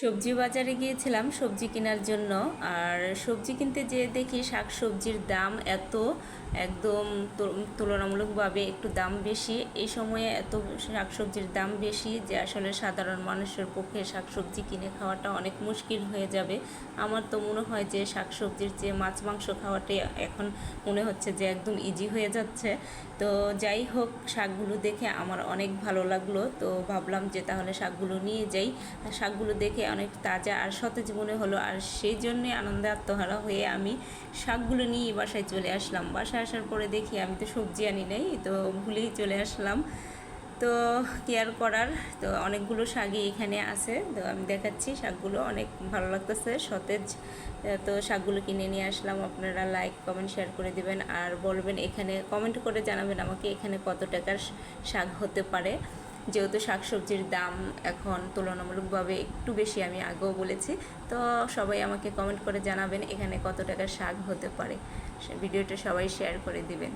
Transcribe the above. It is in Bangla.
সবজি বাজারে গিয়েছিলাম সবজি কেনার জন্য। আর সবজি কিনতে যেয়ে দেখি শাক সবজির দাম এত একদম তুলনামূলকভাবে একটু দাম বেশি। এই সময়ে এত শাক সবজির দাম বেশি যে আসলে সাধারণ মানুষের পক্ষে শাক সবজি কিনে খাওয়াটা অনেক মুশকিল হয়ে যাবে। আমার তো মনে হয় যে শাক সবজির চেয়ে মাছ মাংস খাওয়াটাই এখন মনে হচ্ছে যে একদম ইজি হয়ে যাচ্ছে। তো যাই হোক, শাকগুলো দেখে আমার অনেক ভালো লাগল। তো ভাবলাম যে তাহলে শাকগুলো নিয়ে যাই। আর শাকগুলো দেখে অনেক তাজা আর সতেজ মনে হলো। আর সেই জন্যে আনন্দে আত্মহারা হয়ে আমি শাকগুলো নিয়ে বাসায় চলে আসলাম। বাসায় আসার পরে দেখি আমি তো সবজি আনি নাই, তো ভুলেই চলে আসলাম। তো কেয়ার করার? তো অনেকগুলো শাকই এখানে আছে, তো আমি দেখাচ্ছি শাকগুলো অনেক ভালো লাগতেছে, সতেজ। তো শাকগুলো কিনে নিয়ে আসলাম, আপনারা লাইক কমেন্ট শেয়ার করে দিবেন। আর বলবেন এখানে কমেন্ট করে জানাবেন আমাকে এখানে কত টাকার শাক হতে পারে। যেহেতু শাকসবজির দাম এখন তুলনামূলকভাবে একটু বেশি, আমি আগেও বলেছি। তো সবাই আমাকে কমেন্ট করে জানাবেন এখানে কত টাকার শাক হতে পারে। ভিডিওটা সবাই শেয়ার করে দিবেন।